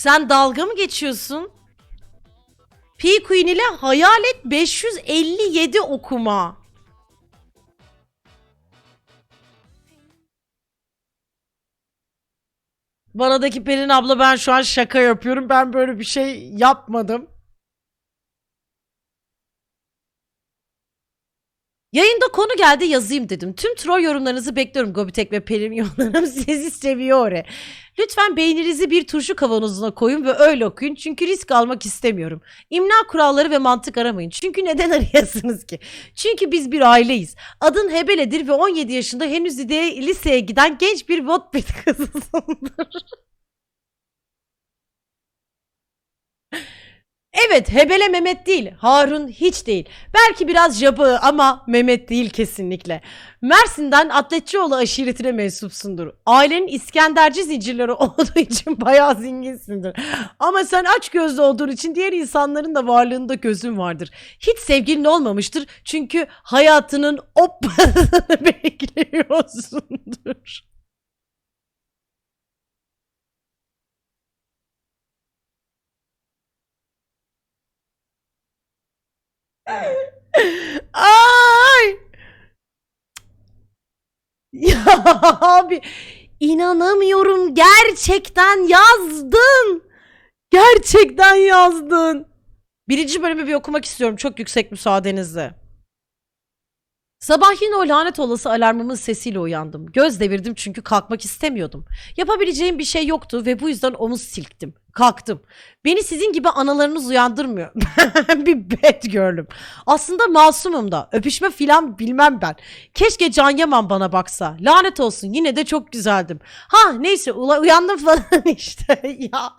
Sen dalga mı geçiyorsun? P Queen ile Hayalet 557 okuma. Banadaki Pelin abla ben şu an şaka yapıyorum. Ben böyle bir şey yapmadım. Yayında konu geldi yazayım dedim. Tüm troll yorumlarınızı bekliyorum Gobitek ve Pelin yorumlarım sizi seviyor. Lütfen beyninizi bir turşu kavanozuna koyun ve öyle okuyun. Çünkü risk almak istemiyorum. İmla kuralları ve mantık aramayın. Çünkü neden arayasınız ki? Çünkü biz bir aileyiz. Adın Hebele'dir ve 17 yaşında henüz liseye giden genç bir Wattpad kızısındır. Evet Hebele Mehmet değil. Harun hiç değil. Belki biraz jabı ama Mehmet değil kesinlikle. Mersin'den Atletçioğlu aşiretine mensupsundur. Ailenin İskenderci zincirleri olduğu için bayağı zenginsindir. Ama sen aç gözlü olduğun için diğer insanların da varlığında gözün vardır. Hiç sevgilin olmamıştır çünkü hayatının opasını bekliyorsundur. Ay! Ya abi inanamıyorum gerçekten yazdın. Gerçekten yazdın. Birinci bölümü bir okumak istiyorum çok yüksek müsaadenizle. Sabah yine o lanet olası alarmımın sesiyle uyandım. Göz devirdim çünkü kalkmak istemiyordum. Yapabileceğim bir şey yoktu ve bu yüzden omuz silktim. Kalktım. Beni sizin gibi analarınız uyandırmıyor. Bir bad girl'üm. Aslında masumum da. Öpüşme filan bilmem ben. Keşke Can Yaman bana baksa. Lanet olsun yine de çok güzeldim. Ha neyse uyandım falan işte. ya.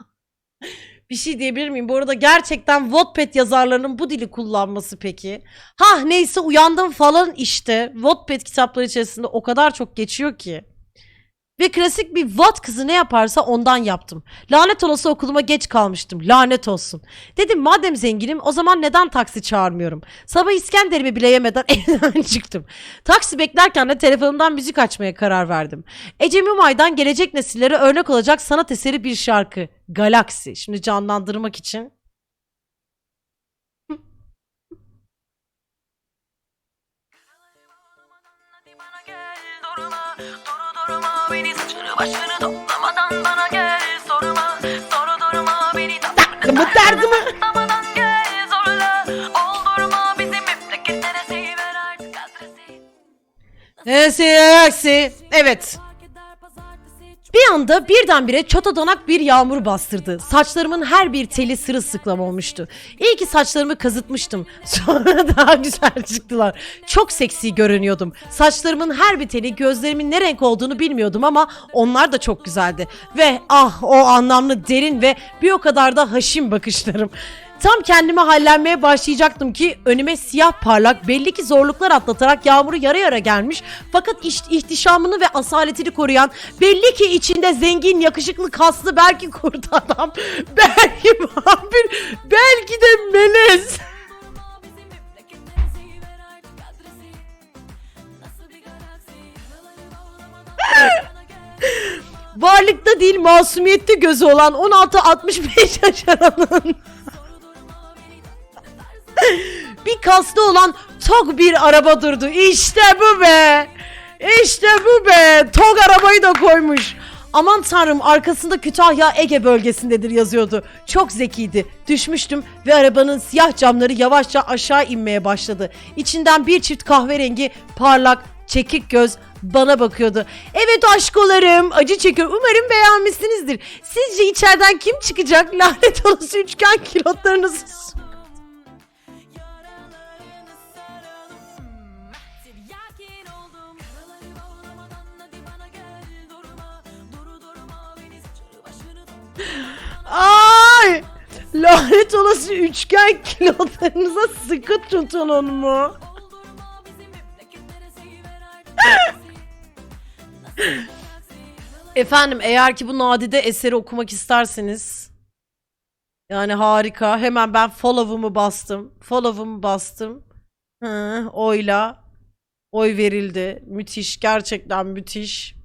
Bir şey diyebilir miyim? Bu arada gerçekten Wattpad yazarlarının bu dili kullanması peki. Ha neyse uyandım falan işte. Wattpad kitapları içerisinde o kadar çok geçiyor ki. Ve klasik bir Watt kızı ne yaparsa ondan yaptım. Lanet olası okuluma geç kalmıştım. Lanet olsun. Dedim madem zenginim o zaman neden taksi çağırmıyorum? Sabah İskender'imi bile yemeden evden çıktım. Taksi beklerken de telefonumdan müzik açmaya karar verdim. Ece Mumay'dan gelecek nesillere örnek olacak sanat eseri bir şarkı. Galaksi. Şimdi canlandırmak için. Başını toplamadan bana gel sorma, soru durma beni Bu derdimi- toplamadan gel zorla, oldurma memleketlere artık adresi. Evet. Bir anda birdenbire çatadanak bir yağmur bastırdı. Saçlarımın her bir teli sırılsıklam olmuştu. İyi ki saçlarımı kazıtmıştım. Sonra daha güzel çıktılar. Çok seksi görünüyordum. Saçlarımın her bir teli gözlerimin ne renk olduğunu bilmiyordum ama onlar da çok güzeldi. Ve ah o anlamlı derin ve bir o kadar da haşim bakışlarım. Tam kendime hallenmeye başlayacaktım ki önüme siyah parlak belli ki zorluklar atlatarak yağmuru yara yara gelmiş fakat iş- ihtişamını ve asaletini koruyan belli ki içinde zengin yakışıklı kaslı belki kurt adam belki vampir belki de melez. Varlıkta değil masumiyette gözü olan 16-65 yaş aralığın bir kaslı olan tok bir araba durdu. İşte bu be. İşte bu be. Tok arabayı da koymuş. Aman tanrım arkasında Kütahya Ege bölgesindedir yazıyordu. Çok zekiydi. Düşmüştüm ve arabanın siyah camları yavaşça aşağı inmeye başladı. İçinden bir çift kahverengi parlak çekik göz bana bakıyordu. Evet aşkolarım acı çekiyor. Umarım beğenmişsinizdir. Sizce içeriden kim çıkacak? Lanet olası üçgen kilotlarınızı Lanet olası üçgen kilolarınıza sıkı mu? Bir galaksi, yaraları Efendim eğer ki bu nadide eseri okumak isterseniz yani harika. Hemen ben follow'umu bastım. Follow'umu bastım. Hı, oyla. Oy verildi. Müthiş. Gerçekten müthiş.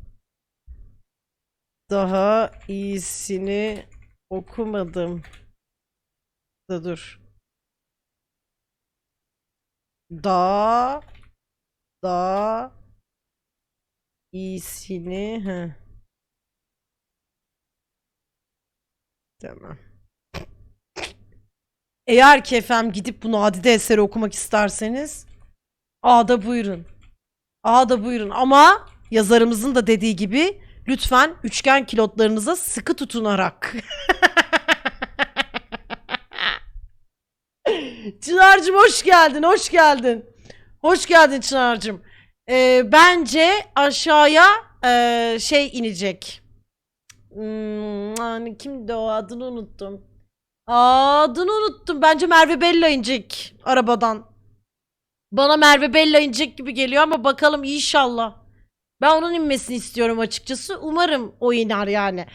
Daha iyisini okumadım. Da dur. Da da iyisini heh. Tamam. Eğer ki efendim gidip bu nadide eseri okumak isterseniz A'da buyurun. A'da buyurun ama yazarımızın da dediği gibi lütfen üçgen kilotlarınıza sıkı tutunarak. Çınar'cığım hoş geldin, hoş geldin. Hoş geldin Çınar'cığım. Ee, bence aşağıya ee, şey inecek. Hmm, hani kimdi o adını unuttum. Aa, adını unuttum. Bence Merve Bella inecek arabadan. Bana Merve Bella inecek gibi geliyor ama bakalım inşallah. Ben onun inmesini istiyorum açıkçası. Umarım o iner yani.